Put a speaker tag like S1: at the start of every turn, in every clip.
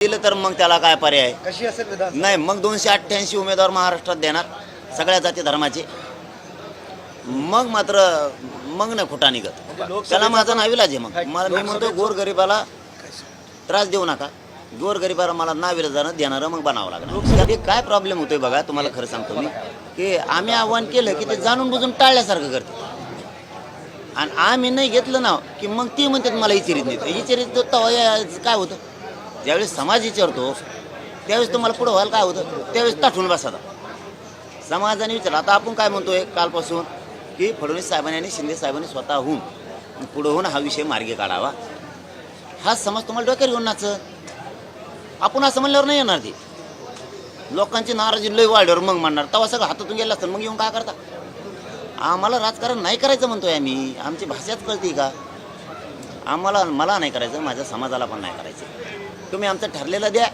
S1: दिलं तर मग त्याला काय पर्याय?
S2: कशी असेल विधान
S1: नाही मग दोनशे अठ्ठ्याऐंशी उमेदवार महाराष्ट्रात देणार सगळ्या जाती धर्माचे. मग मात्र मग नाही खोटा निघत. त्याला माझा नाविलाज आहे मग. मला मी म्हणतो गोरगरिबाला त्रास देऊ नका. गोरगरिबाला मला नाविलाजानं देणारं मग बनावं लागणार. ते काय प्रॉब्लेम होतोय बघा तुम्हाला खरं सांगतो मी की आम्ही आव्हान केलं की ते जाणून बुजून टाळल्यासारखं करते आणि आम्ही नाही घेतलं ना की मग ती म्हणतात मला इचारित नाही इचारित काय होतं? ज्यावेळेस समाज विचारतो त्यावेळेस तुम्हाला पुढं व्हायला काय होतं? त्यावेळेस ताठून बसायचा समाजाने विचार आता आपण काय म्हणतोय कालपासून? की फडणवीस साहेबांनी आणि शिंदे साहेबांनी स्वतःहून पुढं होऊन हा विषय मार्गी काढावा. हा समाज तुम्हाला डोक्यावर घेऊन नाच आपण असं म्हणल्यावर नाही येणार ते. लोकांची नाराजी लय वाढल्यावर मग म्हणणार. तेव्हा सगळं हातातून गेलं असतं मग येऊन काय करता? आम्हाला राजकारण नाही करायचं म्हणतोय आम्ही. आमची भाषाच कळते का? आम्हाला मला नाही करायचं माझ्या समाजाला पण नाही करायचं. तुम्ही आमचं ठरलेलं द्या.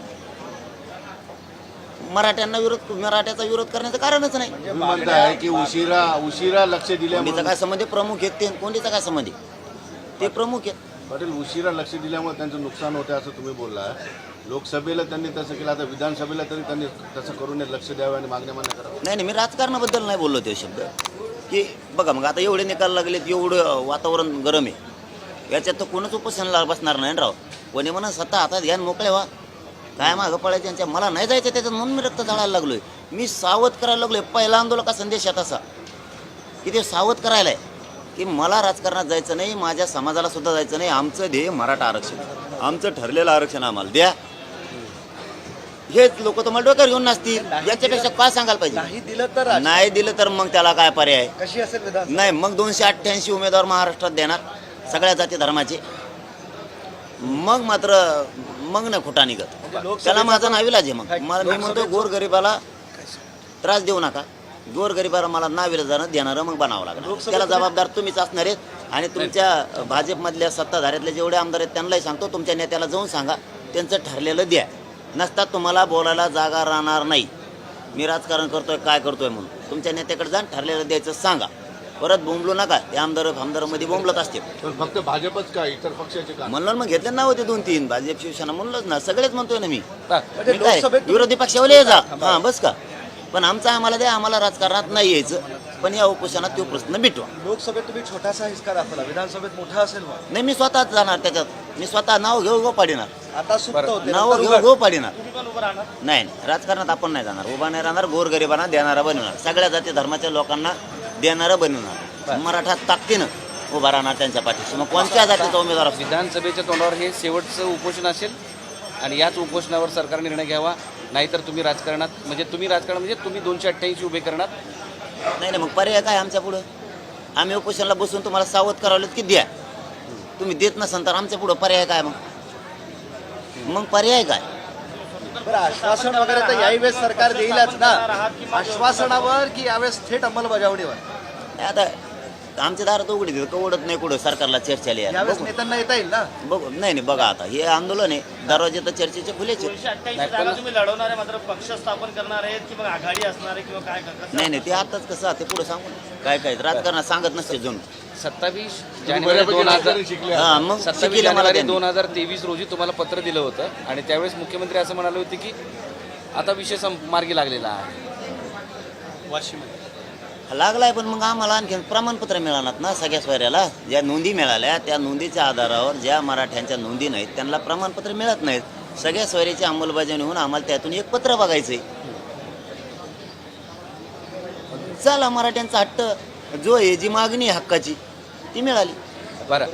S1: मराठ्यांना विरोध मराठ्याचा विरोध करण्याचं कारणच नाही.
S3: म्हणताय की उशिरा उशिरा लक्ष दिल्यामुळे
S1: काय संबंध आहे? प्रमुख आहेत ते कोंडीचा काय संबंध आहे? ते प्रमुख आहेत.
S3: पाटील उशिरा लक्ष दिल्यामुळे त्यांचं नुकसान होते असं तुम्ही बोलला. लोकसभेला त्यांनी तसं केलं आता विधानसभेला तरी त्यांनी तसं करून लक्ष द्यावं आणि मागण्या मान्य करावं.
S1: नाही नाही मी राजकारणाबद्दल नाही बोललो ते शब्द. की बघा मग आता एवढे निकाल लागलेत एवढं वातावरण गरम आहे. याच्यात तर कोणच उपोषणाला बसणार नाही ना राव. कोणी म्हणा स्वतः हातात घ्या आणि मोकळे व्हा. काय मागं पडायचं त्यांच्या मला नाही जायचं त्याच्यात म्हणून मी रक्त जाळायला लागलोय. मी सावध करायला लागलोय. पहिला आंदोलका संदेशात असा. की ते सावध करायला आहे. की मला राजकारणात जायचं नाही माझ्या समाजाला सुद्धा जायचं नाही. आमचं ध्येय मराठा आरक्षण. आमचं ठरलेलं आरक्षण आम्हाला द्या. हेच लोक तुम्हाला डोक्यावर घेऊन नसतील याच्यापेक्षा काय सांगायला पाहिजे?
S2: नाही दिलं तर
S1: नाही दिलं तर मग त्याला काय पर्याय? आहे?
S2: कशी असेल
S1: नाही मग दोनशे अठ्ठ्याऐंशी उमेदवार महाराष्ट्रात देणार. सगळ्या जाती धर्माचे. मग मात्र मग नाही खोटा निघत. त्याला माझा नाविलाज आहे मग. मला मी म्हणतो गोरगरिबाला त्रास देऊ नका. गोरगरिबाला मला नाविलाजानं देणारं मग बनावं लागणार. त्याला जबाबदार तुम्हीच असणार आहेत. आणि तुमच्या भाजपमधल्या सत्ताधाऱ्यातले जेवढे आमदार आहेत त्यांनाही सांगतो तुमच्या नेत्याला जाऊन सांगा. त्यांचं ठरलेलं द्या. नसता तुम्हाला बोलायला जागा राहणार नाही. मी राजकारण करतोय काय करतोय म्हणून. तुमच्या नेत्याकडे जाऊन ठरलेलं द्यायचं सांगा. परत बोंबलू नका. ते आमदार आमदारामध्ये बोंबलत असते
S3: पण फक्त भाजपच का इतर पक्षाचे का?
S1: म्हणलं ना मग घेतले ना होते दोन तीन. भाजप शिवसेना म्हणलंच ना. सगळेच म्हणतोय ना मी.
S2: म्हणजे
S1: मी काय? विरोधी पक्षावाले जा. हा बस का? पण आमचं आम्हाला द्या आम्हाला राजकारणात नाही यायचं. पण या उपोषणात तो प्रश्न मिटवा.
S2: लोकसभेत तुम्ही छोटासा हिसका दाखवला. विधानसभेत मोठा असेल मग.
S1: नाही मी स्वतःच जाणार त्याच्यात. मी स्वतः नाव घेऊ गो पाडिणार.
S2: आता सुप्त होते.
S1: नाव घेऊ. गो पाडिणार. नाही नाही. राजकारणात आपण नाही जाणार. उभा नाही राहणार गोरगरिबांना देणारा बनवणार सगळ्या जाती धर्माच्या लोकांना देणारं बनवणार मराठा ताकदीनं उभा राहणार त्यांच्या पाठीशी. मग कोणत्या जातीचा उमेदवार असतो?
S4: विधानसभेच्या तोंडावर हे शेवटचं उपोषण असेल आणि याच उपोषणावर सरकार निर्णय घ्यावा नाहीतर तुम्ही राजकारणात म्हणजे तुम्ही राजकारण म्हणजे तुम्ही दोनशे अठ्ठ्याऐंशी उभे करणार.
S1: नाही नाही मग पर्याय काय आमच्या पुढं? आम्ही उपोषणाला बसून तुम्हाला सावध करावलं की द्या. तुम्ही देत नसाल तर आमच्या पुढं पर्याय काय मग? मग पर्याय काय?
S2: बरं आश्वासन वगैरे तर याही वेळेस सरकार देईलच ना. आश्वासनावर की यावेळेस थेट अंमलबजावणीवर?
S1: नाही आता आमच्या दारात उघडी देत कवडत नाही कुठं सरकारला.
S2: यावेळेस
S1: बघू.
S2: नेत्यांना येता येईल ना?
S1: बघू. नाही नाही बघा आता हे आंदोलन आहे. दरवाजे तर चर्चेचे खुलेचे
S5: दोनशे अठ्ठ्याऐंशी जागा तुम्ही लढवणार आहे मात्र पक्ष स्थापन करणार आहेत की मग आघाडी असणार आहे किंवा काय करणार?
S1: नाही नाही ते आताच कसं ते पुढे सांगू काय काय राजकारणात सांगत नसते जणू.
S4: सत्तावीस जानेवारी दोन हजार.
S1: हा मग
S4: सत्तावीस
S1: मला
S4: जानेवारी
S1: त्यांनी.
S4: दोन हजार तेवीस रोजी तुम्हाला पत्र दिलं होतं आणि त्यावेळेस मुख्यमंत्री असं म्हणाले होते की आता विषय सं मार्गी लागलेला आहे.
S5: वाशिम
S1: लागलाय पण मग आम्हाला आणखी प्रमाणपत्र मिळाणार ना सगळ्या सोयऱ्याला? ज्या नोंदी मिळाल्या त्या नोंदीच्या आधारावर ज्या मराठ्यांच्या नोंदी नाहीत त्यांना प्रमाणपत्र मिळत नाहीत. सगळ्या सोयऱ्याची अंमलबजावणी होऊन आम्हाला त्यातून एक पत्र बघायचंय चला मराठ्यांचा हट्ट. जो आहे जी मागणी आहे हक्काची. ती मिळाली.
S4: बरं.